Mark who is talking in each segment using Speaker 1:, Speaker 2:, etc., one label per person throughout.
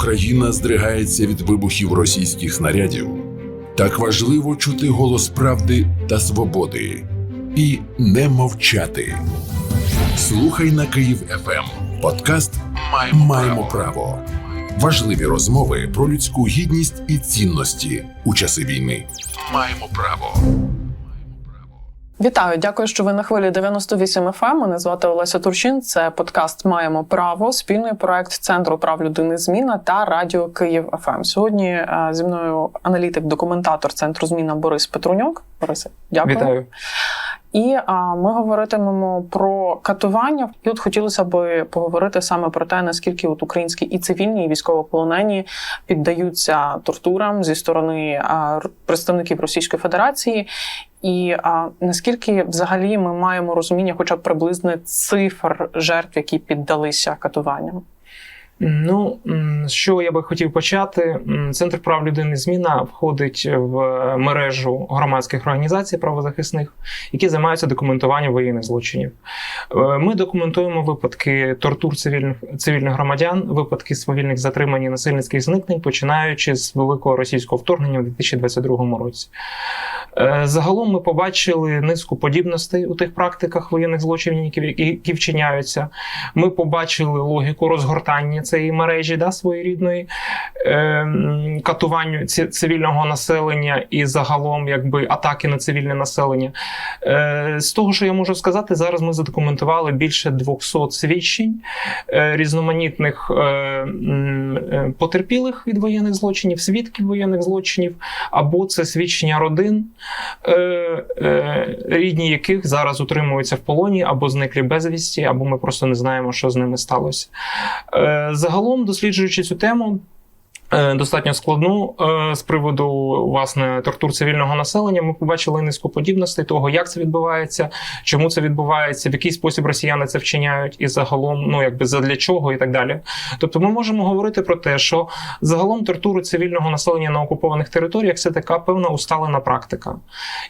Speaker 1: Україна здригається від вибухів російських снарядів, так важливо чути голос правди та свободи і не мовчати. Слухай на Київ ФМ. Подкаст Маємо, Маємо право. Важливі розмови про людську гідність і цінності у часи війни. Маємо право.
Speaker 2: Вітаю, дякую, що ви на хвилі 98 FM. Мене звати Олеся Турчин. Це подкаст Маємо право, спільний проект Центру прав людини Зміна та Радіо Київ ФМ. Сьогодні е, зі мною аналітик-документатор центру Зміна Борис Петруньок. Борисе, дякую.
Speaker 3: Вітаю.
Speaker 2: І а, ми говоритимемо про катування. І от хотілося би поговорити саме про те, наскільки от українські і цивільні, і військовополонені піддаються тортурам зі сторони а, представників Російської Федерації. І а, наскільки взагалі ми маємо розуміння, хоча б приблизне цифр жертв, які піддалися катуванням?
Speaker 3: Ну чого я би хотів почати? Центр прав людини зміна входить в мережу громадських організацій правозахисних, які займаються документуванням воєнних злочинів. Е, Ми документуємо випадки тортур цивільних цивільних громадян, випадки свавільних затримань і насильницьких зникнень, починаючи з великого російського вторгнення у 2022 році. Е, Загалом ми побачили низку подібностей у тих практиках воєнних злочинів, які вчиняються. Ми побачили логіку розгортання цієї мережі да, своєрідної е, катуванню цивільного населення і загалом якби атаки на цивільне населення. Е, з того, що я можу сказати, зараз ми задокументували більше 200 свідчень е, різноманітних е, е, потерпілих від воєнних злочинів, свідків воєнних злочинів, або це свідчення родин, е, е, рідні яких зараз утримуються в полоні або зниклі безвісті, або ми просто не знаємо, що з ними сталося. Е, Загалом, досліджуючи цю тему. е, Достатньо складну е, з приводу власне тортур цивільного населення. Ми побачили низку подібностей того, як це відбувається, чому це відбувається, в який спосіб росіяни це вчиняють, і загалом, ну якби задля чого і так далі. Тобто, ми можемо говорити про те, що загалом тортури цивільного населення на окупованих територіях це така певна усталена практика,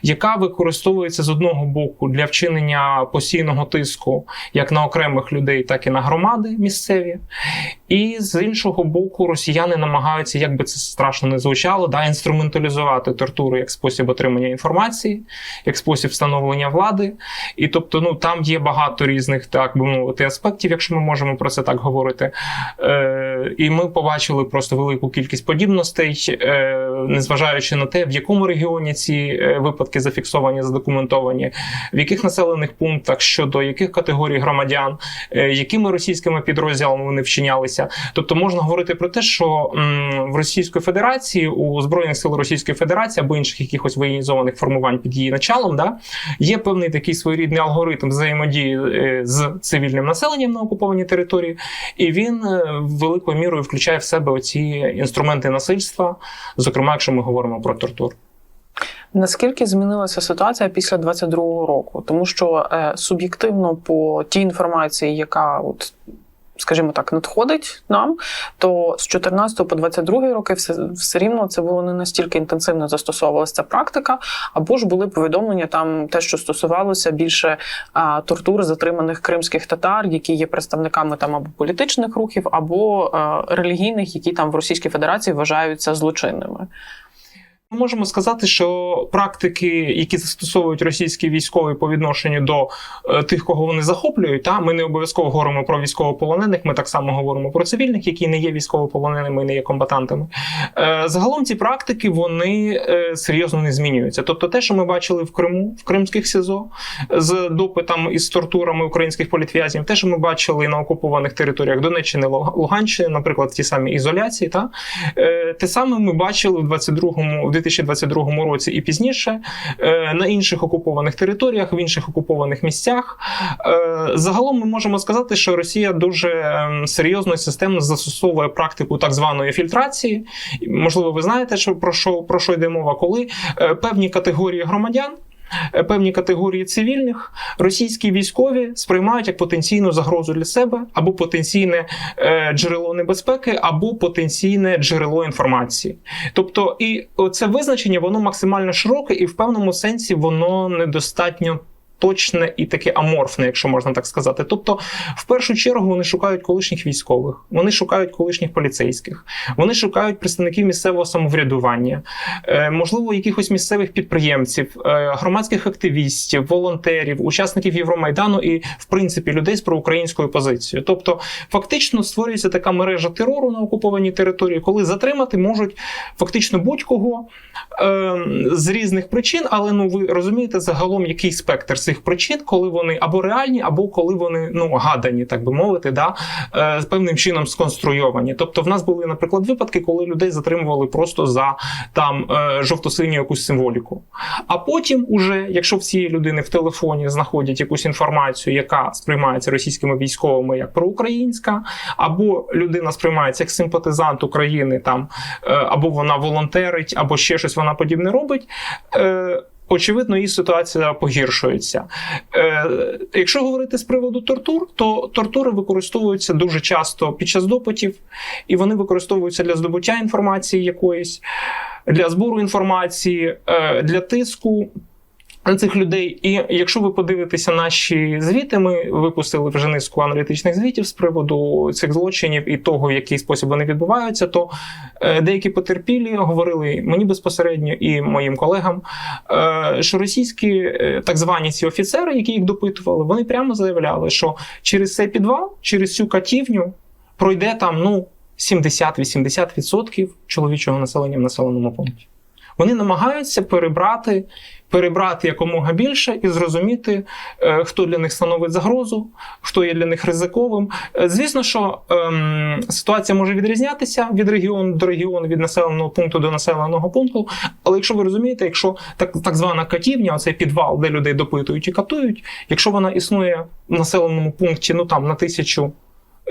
Speaker 3: яка використовується з одного боку для вчинення постійного тиску як на окремих людей, так і на громади місцеві. І з іншого боку, росіяни намагаються, як би це страшно не звучало, да, інструменталізувати тортуру як спосіб отримання інформації, як спосіб встановлення влади. І тобто, ну там є багато різних, так би мовити, аспектів, якщо ми можемо про це так говорити. Е, і ми побачили просто велику кількість подібностей, е, незважаючи на те, в якому регіоні ці е, випадки зафіксовані, задокументовані, в яких населених пунктах, щодо яких категорій громадян, е, якими російськими підрозділами вони вчинялися. Тобто можна говорити про те, що в Російської Федерації у збройних сил Російської Федерації або інших якихось воєнізованих формувань під її началом, да, є певний такий своєрідний алгоритм взаємодії е, з цивільним населенням на окупованій території, і він е, великою мірою включає в себе оці інструменти насильства, зокрема, якщо ми говоримо про тортур.
Speaker 2: Наскільки змінилася ситуація після 22-го року? Тому що е, суб'єктивно по тій інформації, яка от. Скажімо так, надходить нам, то з 14 по 22 роки все, все рівно це було не настільки інтенсивно застосовувалася ця практика, або ж були повідомлення там те, що стосувалося більше а, тортур затриманих кримських татар, які є представниками там або політичних рухів, або а, релігійних, які там в Російській Федерації вважаються злочинними.
Speaker 3: Ми можемо сказати, що практики, які застосовують російські військові по відношенню до е, тих, кого вони захоплюють, та ми не обов'язково говоримо про військовополонених. Ми так само говоримо про цивільних, які не є військовополоненими, і не є комбатантами. Е, загалом ці практики вони е, серйозно не змінюються. Тобто, те, що ми бачили в Криму, в кримських СІЗО з допитом із тортурами українських політв'язнів, те, що ми бачили на окупованих територіях Донеччини, Луг- Луганщини, наприклад, в тій самій ізоляції, та те саме ми бачили в 22-му, в 2022 році і пізніше е, на інших окупованих територіях, в інших окупованих місцях. Е, Загалом ми можемо сказати, що Росія дуже ем, серйозно і системно застосовує практику так званої фільтрації. Можливо, ви знаєте, що про що про що йде мова, коли е, певні категорії громадян. Е, Певні категорії цивільних російські військові сприймають як потенційну загрозу для себе або потенційне е, джерело небезпеки, або потенційне джерело інформації. Тобто, і це визначення воно максимально широке, і в певному сенсі воно недостатньо неточне і таке аморфне, якщо можна так сказати. Тобто, в першу чергу вони шукають колишніх військових, вони шукають колишніх поліцейських, вони шукають представників місцевого самоврядування, е, можливо, якихось місцевих підприємців, е, громадських активістів, волонтерів, учасників Євромайдану і, в принципі, людей з проукраїнською позицією. Тобто, фактично створюється така мережа терору на окупованій території, коли затримати можуть фактично будь-кого е, з різних причин, але ну ви розумієте загалом який спектр цих причин, коли вони або реальні, або коли вони ну гадані, так би мовити, да, е, певним чином сконструйовані. Тобто, в нас були, наприклад, випадки, коли людей затримували просто за там е, жовто-синю якусь символіку. А потім, уже, якщо в людини в телефоні знаходять якусь інформацію, яка сприймається російськими військовими як проукраїнська, або людина сприймається як симпатизант України, там е, або вона волонтерить, або ще щось вона подібне робить. Е, Очевидно, її ситуація погіршується. Е, якщо говорити з приводу тортур, то тортури використовуються дуже часто під час допитів, і вони використовуються для здобуття інформації якоїсь, для збору інформації, е, для тиску. Цих людей, і якщо ви подивитеся наші звіти, ми випустили вже низку аналітичних звітів з приводу цих злочинів і того, в який спосіб вони відбуваються, то е, деякі потерпілі говорили мені безпосередньо і моїм колегам, е, що російські е, так звані ці офіцери, які їх допитували, вони прямо заявляли, що через цей підвал, через цю катівню пройде там ну 70-80% чоловічого населення в населеному пункті. Вони намагаються перебрати, перебрати якомога більше і зрозуміти, е, хто для них становить загрозу, хто є для них ризиковим. Е, Звісно, що ем, ситуація може відрізнятися від регіону до регіону, від населеного пункту до населеного пункту. Але якщо ви розумієте, якщо так, так звана катівня, оцей підвал, де людей допитують і катують, якщо вона існує в населеному пункті, ну там на тисячу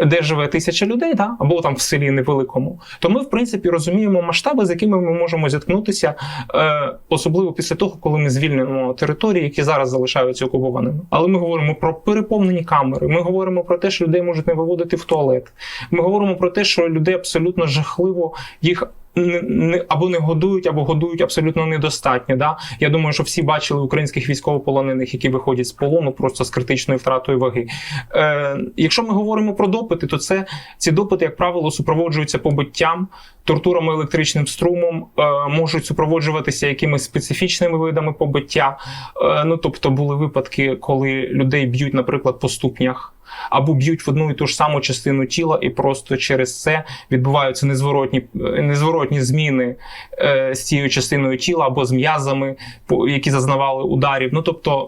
Speaker 3: де живе тисяча людей, да? або там в селі невеликому, то ми, в принципі, розуміємо масштаби, з якими ми можемо зіткнутися, е, особливо після того, коли ми звільнимо території, які зараз залишаються окупованими. Але ми говоримо про переповнені камери. Ми говоримо про те, що людей можуть не виводити в туалет. Ми говоримо про те, що людей абсолютно жахливо їх. Не, або не годують, або годують абсолютно недостатньо. Да? Я думаю, що всі бачили українських військовополонених, які виходять з полону просто з критичною втратою ваги. Е, якщо ми говоримо про допити, то це ці допити, як правило, супроводжуються побиттям, тортурами електричним струмом, е, можуть супроводжуватися якимись специфічними видами побиття. Е, ну тобто були випадки, коли людей б'ють, наприклад, по ступнях. Або б'ють в одну і ту ж саму частину тіла, і просто через це відбуваються незворотні, е, незворотні зміни е, з цією частиною тіла або з м'язами, які зазнавали ударів. Ну тобто,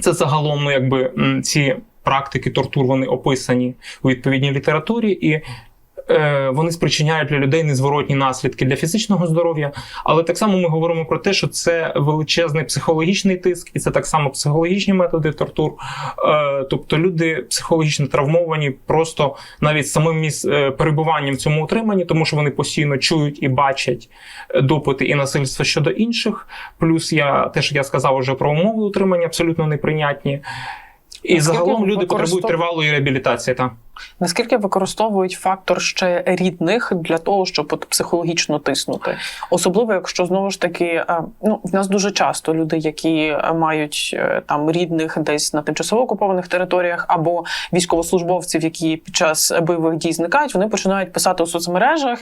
Speaker 3: це загалом, ну якби ці практики тортур вони описані у відповідній літературі, і вони спричиняють для людей незворотні наслідки для фізичного здоров'я. Але так само ми говоримо про те, що це величезний психологічний тиск, і це так само психологічні методи тортур. Е, тобто люди психологічно травмовані просто навіть самим е, перебуванням в цьому утриманні, тому що вони постійно чують і бачать е, допити і насильство щодо інших. Плюс я теж я сказав уже про умови утримання абсолютно неприйнятні. І
Speaker 2: Наскільки
Speaker 3: загалом люди
Speaker 2: використов-
Speaker 3: потребують тривалої реабілітації. Та.
Speaker 2: Наскільки використовують фактор ще рідних для того, щоб от психологічно тиснути? Особливо, якщо знову ж таки, е, ну в нас дуже часто люди, які е, мають е, там рідних десь на тимчасово окупованих територіях, або військовослужбовців, які під час бойових дій зникають, вони починають писати у соцмережах,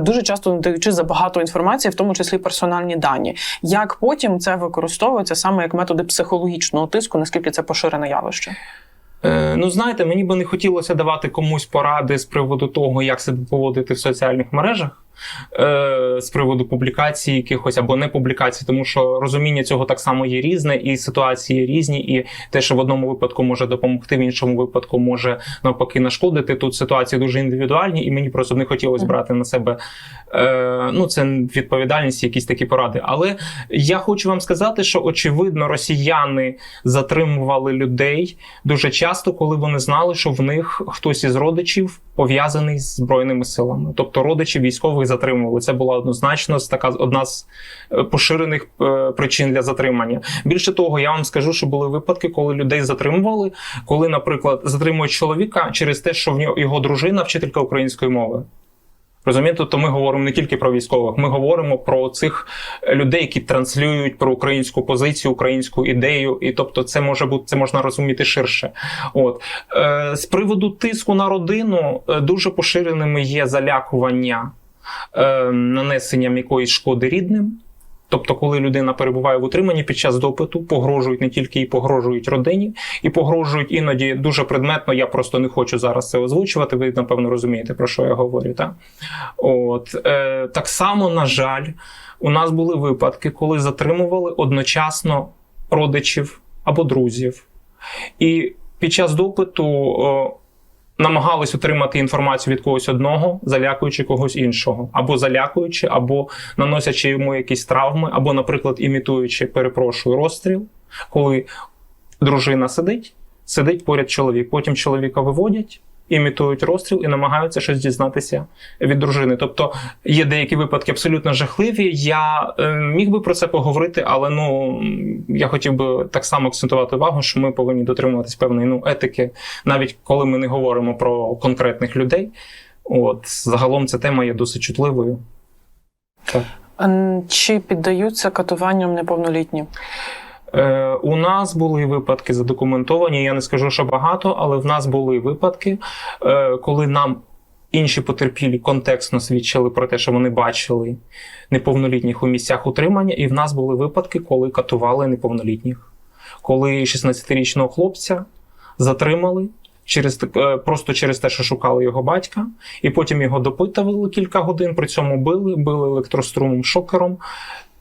Speaker 2: дуже часто надаючи забагато інформації, в тому числі персональні дані. Як потім це використовується саме як методи психологічного тиску? Наскільки це поширене явище?
Speaker 3: Е, ну, знаєте, мені би не хотілося давати комусь поради з приводу того, як себе поводити в соціальних мережах. Е, З приводу публікацій якихось або не публікацій, тому що розуміння цього так само є різне, і ситуації різні, і те, що в одному випадку може допомогти, в іншому випадку може навпаки нашкодити. Тут ситуації дуже індивідуальні, і мені просто не хотілося брати на себе е, ну, це відповідальність, якісь такі поради. Але я хочу вам сказати, що очевидно росіяни затримували людей дуже часто, коли вони знали, що в них хтось із родичів пов'язаний з збройними силами, тобто родичі військових затримували. Це була однозначно така одна з е, поширених е, причин для затримання. Більше того, я вам скажу, що були випадки, коли людей затримували, коли, наприклад, затримують чоловіка через те, що в нього його дружина вчителька української мови. Розумієте, тобто ми говоримо не тільки про військових, ми говоримо про цих людей, які транслюють про українську позицію, українську ідею, і тобто, це може бути це можна розуміти ширше. От е, з приводу тиску на родину е, дуже поширеними є залякування е, нанесенням якоїсь шкоди рідним. Тобто, коли людина перебуває в утриманні під час допиту, погрожують не тільки і погрожують родині, і погрожують іноді дуже предметно. Я просто не хочу зараз це озвучувати. Ви напевно розумієте, про що я говорю. Так, От е, так само, на жаль, у нас були випадки, коли затримували одночасно родичів або друзів, і під час допиту. О, намагались отримати інформацію від когось одного, залякуючи когось іншого, або залякуючи, або наносячи йому якісь травми, або, наприклад, імітуючи, перепрошую, розстріл, коли дружина сидить, сидить поряд чоловік. Потім чоловіка виводять, імітують розстріл і намагаються щось дізнатися від дружини. Тобто є деякі випадки абсолютно жахливі. Я е, міг би про це поговорити, але ну я хотів би так само акцентувати увагу, що ми повинні дотримуватись певної ну, етики, навіть коли ми не говоримо про конкретних людей. От загалом ця тема є досить чутливою. Так.
Speaker 2: Чи піддаються катуванням неповнолітні?
Speaker 3: Е, у нас були випадки задокументовані. Я не скажу, що багато, але в нас були випадки, е, коли нам інші потерпілі контекстно свідчили про те, що вони бачили неповнолітніх у місцях утримання, і в нас були випадки, коли катували неповнолітніх, коли 16-річного хлопця затримали. Через е, просто через те, що шукали його батька, і потім його допитували кілька годин. При цьому били, били електрострумом, шокером.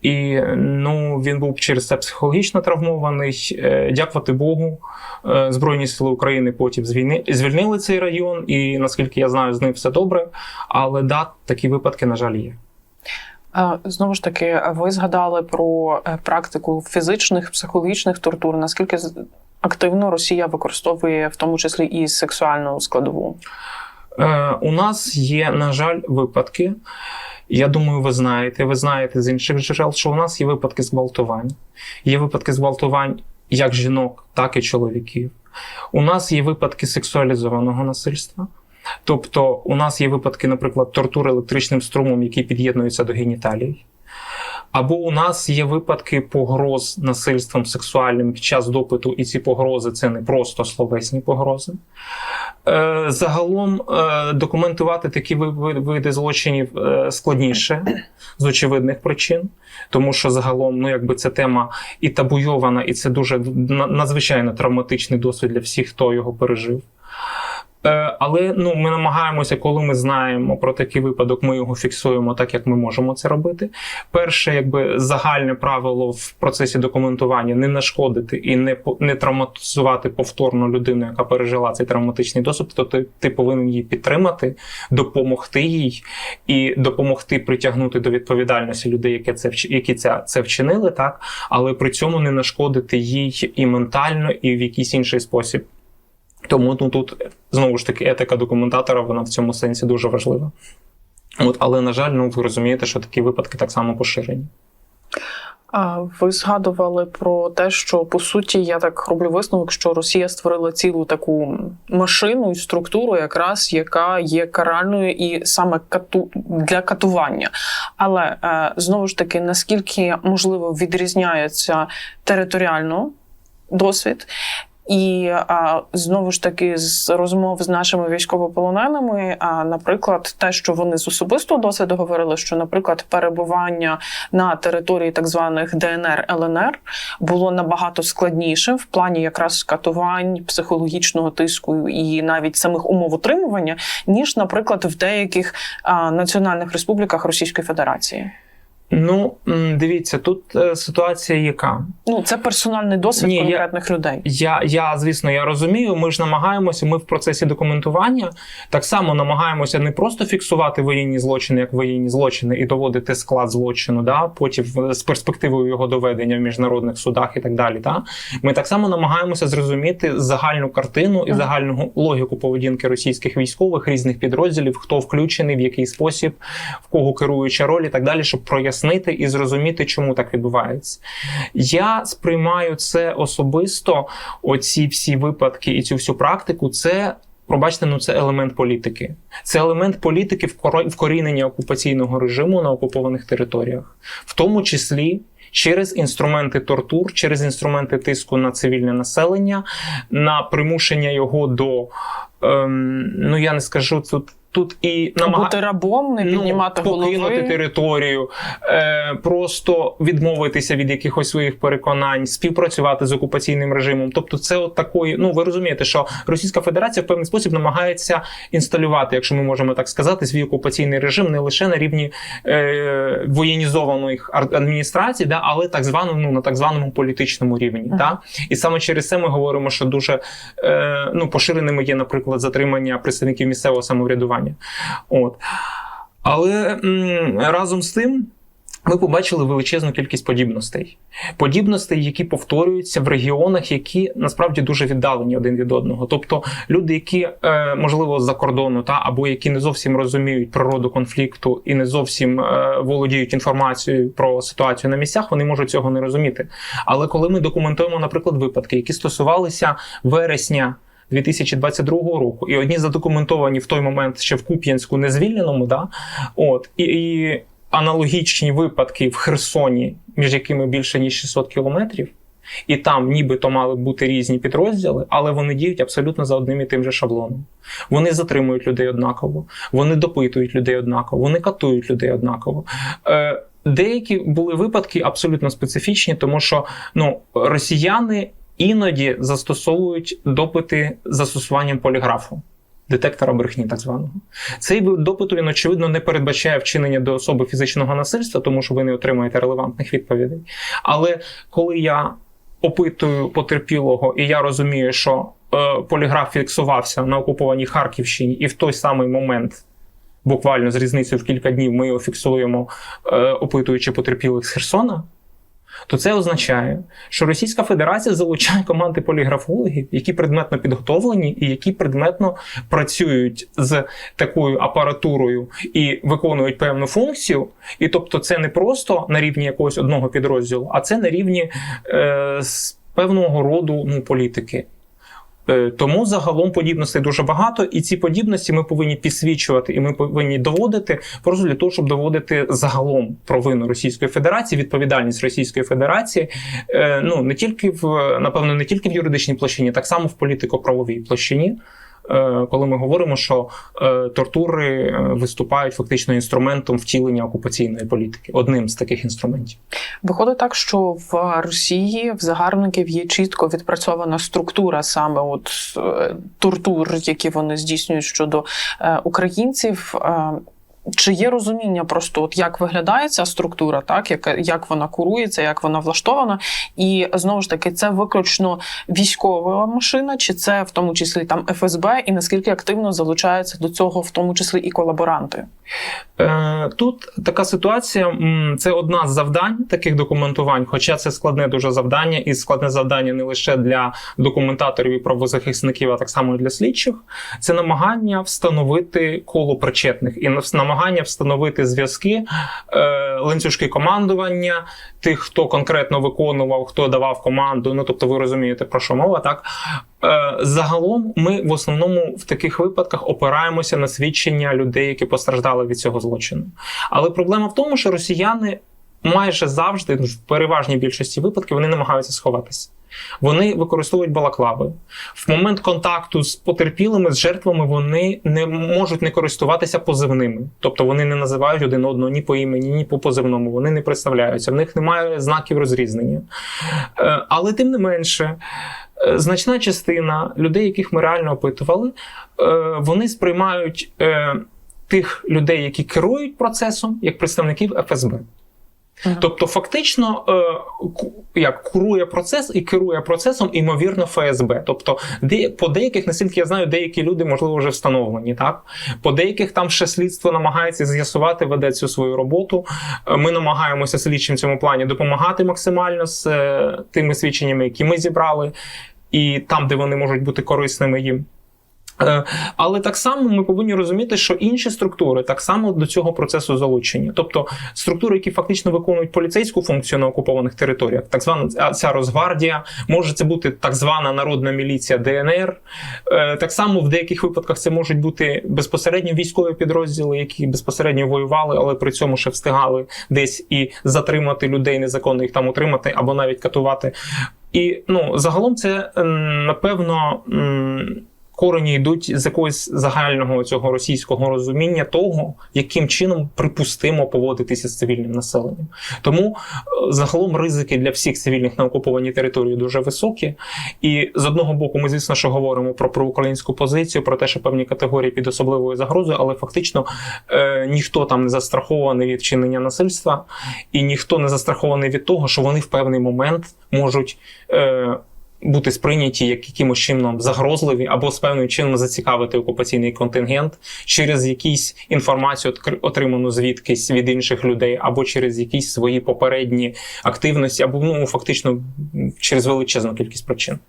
Speaker 3: І ну він був через це психологічно травмований. Е, Дякувати Богу, е, Збройні Сили України потім звільнили цей район, і наскільки я знаю, з ним все добре. Але да, такі випадки, на жаль, є.
Speaker 2: Е, Знову ж таки, ви згадали про практику фізичних, психологічних тортур. Наскільки активно Росія використовує в тому числі і сексуальну складову?
Speaker 3: Е, у нас є, на жаль, випадки. Я думаю, ви знаєте, ви знаєте з інших джерел, що у нас є випадки зґвалтувань. Є випадки зґвалтувань як жінок, так і чоловіків. У нас є випадки сексуалізованого насильства. Тобто, у нас є випадки, наприклад, тортури електричним струмом, які під'єднуються до геніталій. Або у нас є випадки погроз насильством сексуальним під час допиту, і ці погрози це не просто словесні погрози. Е, Загалом е, документувати такі ви- ви- види злочинів е, складніше з очевидних причин, тому що загалом, ну якби ця тема і табуйована, і це дуже надзвичайно травматичний досвід для всіх, хто його пережив. Е, Але ну, ми намагаємося, коли ми знаємо про такий випадок, ми його фіксуємо так, як ми можемо це робити. Перше, якби загальне правило в процесі документування не нашкодити і не, не травматизувати повторно людину, яка пережила цей травматичний досвід, то ти, ти повинен її підтримати, допомогти їй і допомогти притягнути до відповідальності людей, які це які це, це вчинили, так але при цьому не нашкодити їй і ментально, і в якийсь інший спосіб. Тому ну, тут знову ж таки етика документатора вона в цьому сенсі дуже важлива. От, але, на жаль, ну ви розумієте, що такі випадки так само поширені.
Speaker 2: Ви згадували про те, що по суті я так роблю висновок, що Росія створила цілу таку машину і структуру, якраз яка є каральною і саме кату для катування. Але е, знову ж таки, наскільки можливо відрізняється територіально досвід. І а, знову ж таки з розмов з нашими військовополоненими, а, наприклад, те, що вони з особистого досвіду говорили, що, наприклад, перебування на території так званих ДНР ЛНР було набагато складніше в плані якраз катувань, психологічного тиску і навіть самих умов утримування, ніж, наприклад, в деяких а, національних республіках Російської Федерації.
Speaker 3: Ну, дивіться, тут е, ситуація яка?
Speaker 2: Ну це персональний досвід
Speaker 3: Ні, я-
Speaker 2: людей.
Speaker 3: Я, я, звісно, я розумію. Ми ж намагаємося, ми в процесі документування так само намагаємося не просто фіксувати воєнні злочини як воєнні злочини і доводити склад злочину, да, потім е, з перспективою його доведення в міжнародних судах і так далі. Та? Ми так само намагаємося зрозуміти загальну картину і
Speaker 2: Мгм.
Speaker 3: загальну логіку поведінки російських військових, різних підрозділів, хто включений, в який спосіб, в кого керуюча роль і так далі, щоб прояснити і зрозуміти, чому так відбувається. Я сприймаю це особисто, оці всі випадки і цю всю практику, це Пробачте, ну це елемент політики. Це елемент політики вкорінення окупаційного режиму на окупованих територіях, в тому числі через інструменти тортур, через інструменти тиску на цивільне населення, на примушення його до ем, ну я не скажу тут. Тут і намага...
Speaker 2: Бути рабом, не піднімати
Speaker 3: ну, покинути
Speaker 2: голови.
Speaker 3: територію, е, просто відмовитися від якихось своїх переконань, співпрацювати з окупаційним режимом. Тобто, це от такої. Ну ви розумієте, що Російська Федерація в певний спосіб намагається інсталювати, якщо ми можемо так сказати, свій окупаційний режим не лише на рівні е, воєнізованих адміністрацій, да, але так званому ну, на так званому політичному рівні.
Speaker 2: Ага.
Speaker 3: Да? І саме через це ми говоримо, що дуже е, ну, поширеними є, наприклад, затримання представників місцевого самоврядування. От. Але разом з тим. Ми побачили величезну кількість подібностей. Подібностей, які повторюються в регіонах, які насправді дуже віддалені один від одного. Тобто люди, які е, можливо з-за кордону, та або які не зовсім розуміють природу конфлікту і не зовсім е, володіють інформацією про ситуацію на місцях, вони можуть цього не розуміти. Але коли ми документуємо, наприклад, випадки, які стосувалися вересня 2022 року, і одні задокументовані в той момент ще в Куп'янську незвільненому, да, от і, і аналогічні випадки в Херсоні, між якими більше ніж 600 кілометрів. І там нібито мали бути різні підрозділи, але вони діють абсолютно за одним і тим же шаблоном. Вони затримують людей однаково, вони допитують людей однаково, вони катують людей однаково. Е, деякі були випадки абсолютно специфічні, тому що ну, росіяни іноді застосовують допити застосуванням поліграфу. Детектора брехні, так званого. Цей вид допиту він, очевидно, не передбачає вчинення до особи фізичного насильства, тому що ви не отримаєте релевантних відповідей. Але коли я опитую потерпілого, і я розумію, що е, поліграф фіксувався на окупованій Харківщині, і в той самий момент, буквально з різницею в кілька днів, ми його фіксуємо, е, опитуючи потерпілих з Херсона. То це означає, що Російська Федерація залучає команди поліграфологів, які предметно підготовлені і які предметно працюють з такою апаратурою і виконують певну функцію. І тобто, це не просто на рівні якогось одного підрозділу, а це на рівні е, певного роду ну, політики. Е, Тому загалом подібностей дуже багато, і ці подібності ми повинні підсвічувати, і ми повинні доводити просто для того, щоб доводити загалом провину Російської Федерації, відповідальність Російської Федерації, е, ну не тільки в напевно, не тільки в юридичній площині, так само в політико-правовій площині. Е, Коли ми говоримо, що е, тортури е, виступають фактично інструментом втілення окупаційної політики, одним з таких інструментів.
Speaker 2: Виходить так, що в Росії в загарбників є чітко відпрацьована структура саме от тортур, які вони здійснюють щодо українців. Чи є розуміння просто, от як виглядає ця структура, так як, як вона курується, як вона влаштована, і знову ж таки, це виключно військова машина, чи це в тому числі там ФСБ, і наскільки активно залучаються до цього, в тому числі і колаборанти?
Speaker 3: Е, Тут така ситуація. Це одна з завдань таких документувань, хоча це складне дуже завдання, і складне завдання не лише для документаторів і правозахисників, а так само і для слідчих. Це намагання встановити коло причетних і намагання встановити зв'язки, е, ланцюжки командування, тих, хто конкретно виконував, хто давав команду. Ну тобто, ви розумієте про що мова, так Е, Загалом ми в основному в таких випадках опираємося на свідчення людей, які постраждали від цього злочину. Але проблема в тому, що росіяни майже завжди, ну, в переважній більшості випадків, вони намагаються сховатися. Вони використовують балаклави. В момент контакту з потерпілими, з жертвами, вони не можуть не користуватися позивними. Тобто вони не називають один одного ні по імені, ні по позивному. Вони не представляються, в них немає знаків розрізнення. Е, Але тим не менше. е, Значна частина людей, яких ми реально опитували, е, вони сприймають тих людей, які керують процесом, як представників ФСБ.
Speaker 2: Мгм.
Speaker 3: Тобто, фактично, е, як курує процес і керує процесом, імовірно, ФСБ. Тобто, де, по деяких, наскільки я знаю, деякі люди, можливо, вже встановлені. Так? По деяких там ще слідство намагається з'ясувати, веде цю свою роботу. Е, Ми намагаємося слідчим в цьому плані допомагати максимально з е, тими свідченнями, які ми зібрали, і там, де вони можуть бути корисними їм. Е, Але так само ми повинні розуміти, що інші структури так само до цього процесу залучені. Тобто структури, які фактично виконують поліцейську функцію на окупованих територіях, так звана ця- Росгвардія, може це бути так звана народна міліція ДНР. Е, Так само в деяких випадках це можуть бути безпосередньо військові підрозділи, які безпосередньо воювали, але при цьому ще встигали десь і затримати людей, незаконно їх там утримати або навіть катувати. І ну загалом це напевно. Корені йдуть з якогось загального цього російського розуміння того, яким чином припустимо поводитися з цивільним населенням. Тому е, загалом ризики для всіх цивільних на окупованій території дуже високі. І з одного боку, ми, звісно, що говоримо про проукраїнську позицію, про те, що певні категорії під особливою загрозою, але фактично е, ніхто там не застрахований від вчинення насильства, і ніхто не застрахований від того, що вони в певний момент можуть. Е, бути сприйняті як якимось чином загрозливі або з певним чином зацікавити окупаційний контингент через якісь інформацію, отриману звідкись від інших людей, або через якісь свої попередні активності, або ну фактично через величезну кількість причин.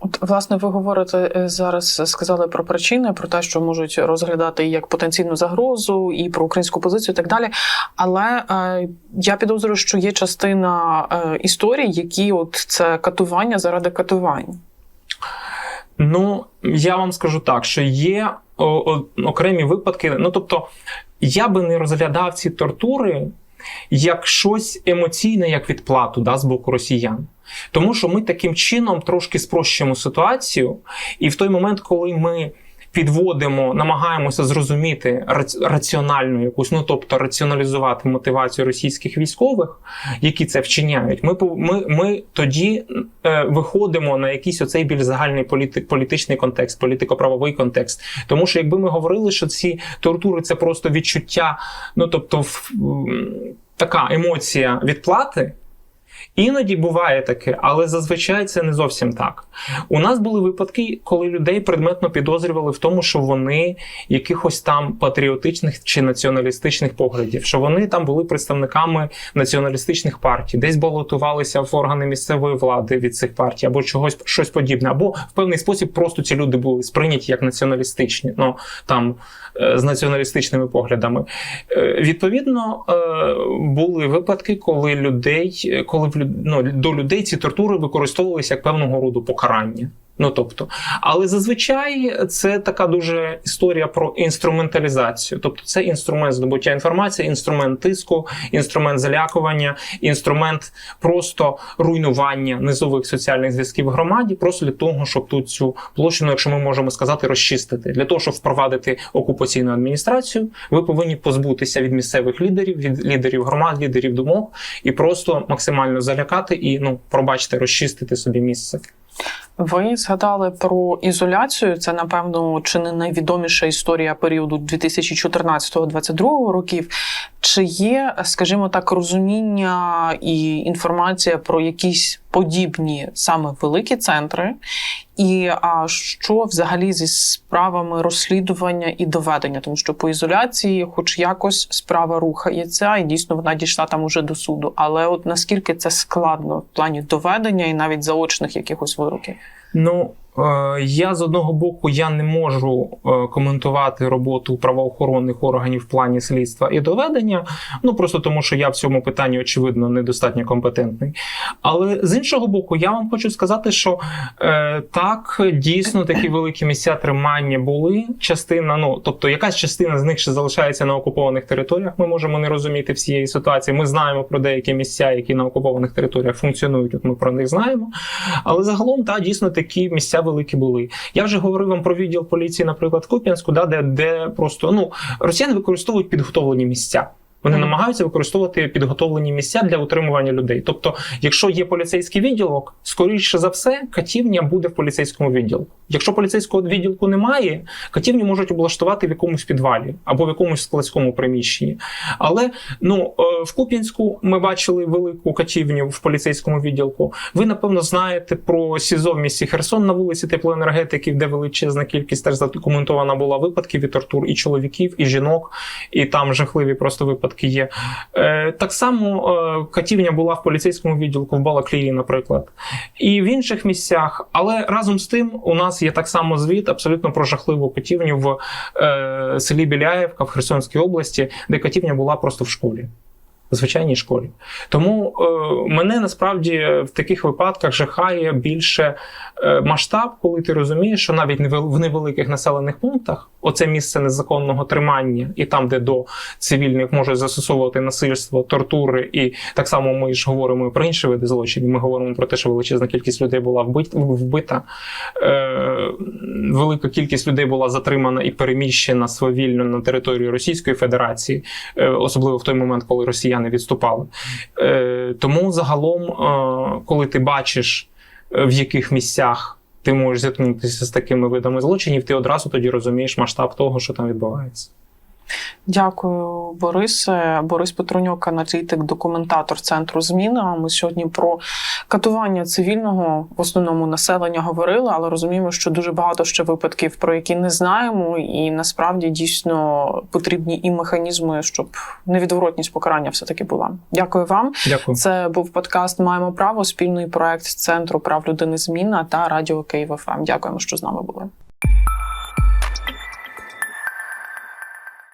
Speaker 2: От, власне, ви говорите е, зараз, сказали про причини, про те, що можуть розглядати як потенційну загрозу, і про українську позицію, і так далі. Але е, я підозрюю, що є частина е, історій, які от це катування заради катувань.
Speaker 3: Ну, я вам скажу так, що є о, о, окремі випадки. Ну, тобто, я би не розглядав ці тортури як щось емоційне, як відплату да, з боку росіян. Тому що ми таким чином трошки спрощуємо ситуацію, і в той момент, коли ми підводимо, намагаємося зрозуміти рац- раціональну якусь, ну тобто раціоналізувати мотивацію російських військових, які це вчиняють, ми, ми, ми тоді е, виходимо на якийсь оцей більш загальний політи, політичний контекст, політико-правовий контекст. Тому що якби ми говорили, що ці тортури це просто відчуття, ну тобто в- така емоція відплати. Іноді буває таке, але зазвичай це не зовсім так. У нас були випадки, коли людей предметно підозрювали в тому, що вони якихось там патріотичних чи націоналістичних поглядів, що вони там були представниками націоналістичних партій, десь балотувалися в органи місцевої влади від цих партій, або чогось щось подібне, або в певний спосіб просто ці люди були сприйняті як націоналістичні, ну там е, з націоналістичними поглядами. Е, Відповідно, е, були випадки, коли людей, коли в ну, до людей ці тортури використовувалися як певного роду покарання. Ну тобто, але зазвичай це така дуже історія про інструменталізацію. Тобто, це інструмент здобуття інформації, інструмент тиску, інструмент залякування, інструмент просто руйнування низових соціальних зв'язків в громаді, просто для того, щоб тут цю площину, якщо ми можемо сказати, розчистити. Для того, щоб впровадити окупаційну адміністрацію, ви повинні позбутися від місцевих лідерів, від лідерів громад, лідерів думок і просто максимально залякати і ну пробачте, розчистити собі місце.
Speaker 2: Ви згадали про ізоляцію. Це, напевно, чи не найвідоміша історія періоду 2014-2022 років. Чи є, скажімо так, розуміння і інформація про якісь подібні саме великі центри? І а що взагалі зі справами розслідування і доведення? Тому що по ізоляції, хоч якось справа рухається, і дійсно вона дійшла там уже до суду. Але от наскільки це складно в плані доведення і навіть заочних якихось вироків?
Speaker 3: Ну я з одного боку я не можу е, коментувати роботу правоохоронних органів в плані слідства і доведення. Ну просто тому, що я в цьому питанні очевидно недостатньо компетентний. Але з іншого боку, я вам хочу сказати, що е, так дійсно такі великі місця тримання були. Частина, ну тобто, якась частина з них ще залишається на окупованих територіях. Ми можемо не розуміти всієї ситуації. Ми знаємо про деякі місця, які на окупованих територіях функціонують. От ми про них знаємо. Але загалом, так, дійсно такі місця великі були. Я вже говорив вам про відділ поліції, наприклад, Куп'янську, да, де, де просто ну росіяни використовують підготовлені місця. Вони намагаються використовувати підготовлені місця для утримування людей. Тобто, якщо є поліцейський відділок, скоріше за все, катівня буде в поліцейському відділку. Якщо поліцейського відділку немає, катівню можуть облаштувати в якомусь підвалі або в якомусь складському приміщенні. Але ну е, в Куп'янську ми бачили велику катівню в поліцейському відділку. Ви напевно знаєте про СІЗО в місті Херсон на вулиці теплоенергетиків, де величезна кількість теж задокументована була випадків і тортур і чоловіків, і жінок, і там жахливі просто випадки. Випадки є. Е, так само е, катівня була в поліцейському відділку в Балаклії, наприклад, і в інших місцях. Але разом з тим у нас є так само звіт абсолютно про жахливу катівню в е, селі Біляєвка в Херсонській області, де катівня була просто в школі. Звичайній школі. Тому е, мене насправді в таких випадках жахає більше е, масштаб, коли ти розумієш, що навіть в невеликих населених пунктах оце місце незаконного тримання, і там, де до цивільних можуть застосовувати насильство, тортури, і так само ми ж говоримо про інші види злочинів. Ми говоримо про те, що величезна кількість людей була вбит, вбита, е, велика кількість людей була затримана і переміщена свавільно на територію Російської Федерації, е, особливо в той момент, коли росіяни відступали. Е, тому загалом, е, коли ти бачиш, е, в яких місцях ти можеш зіткнутися з такими видами злочинів, ти одразу тоді розумієш масштаб того, що там відбувається.
Speaker 2: Дякую, Борисе. Борис Петронюк, аналітик, документатор центру зміна. Ми сьогодні про катування цивільного в основному населення говорили, але розуміємо, що дуже багато ще випадків, про які не знаємо, і насправді дійсно потрібні і механізми, щоб невідворотність покарання все таки була. Дякую вам.
Speaker 3: Дякую.
Speaker 2: Це був подкаст Маємо право, спільний проект Центру прав людини Зміна та Радіо Київ ФМ. Дякуємо, що з нами були.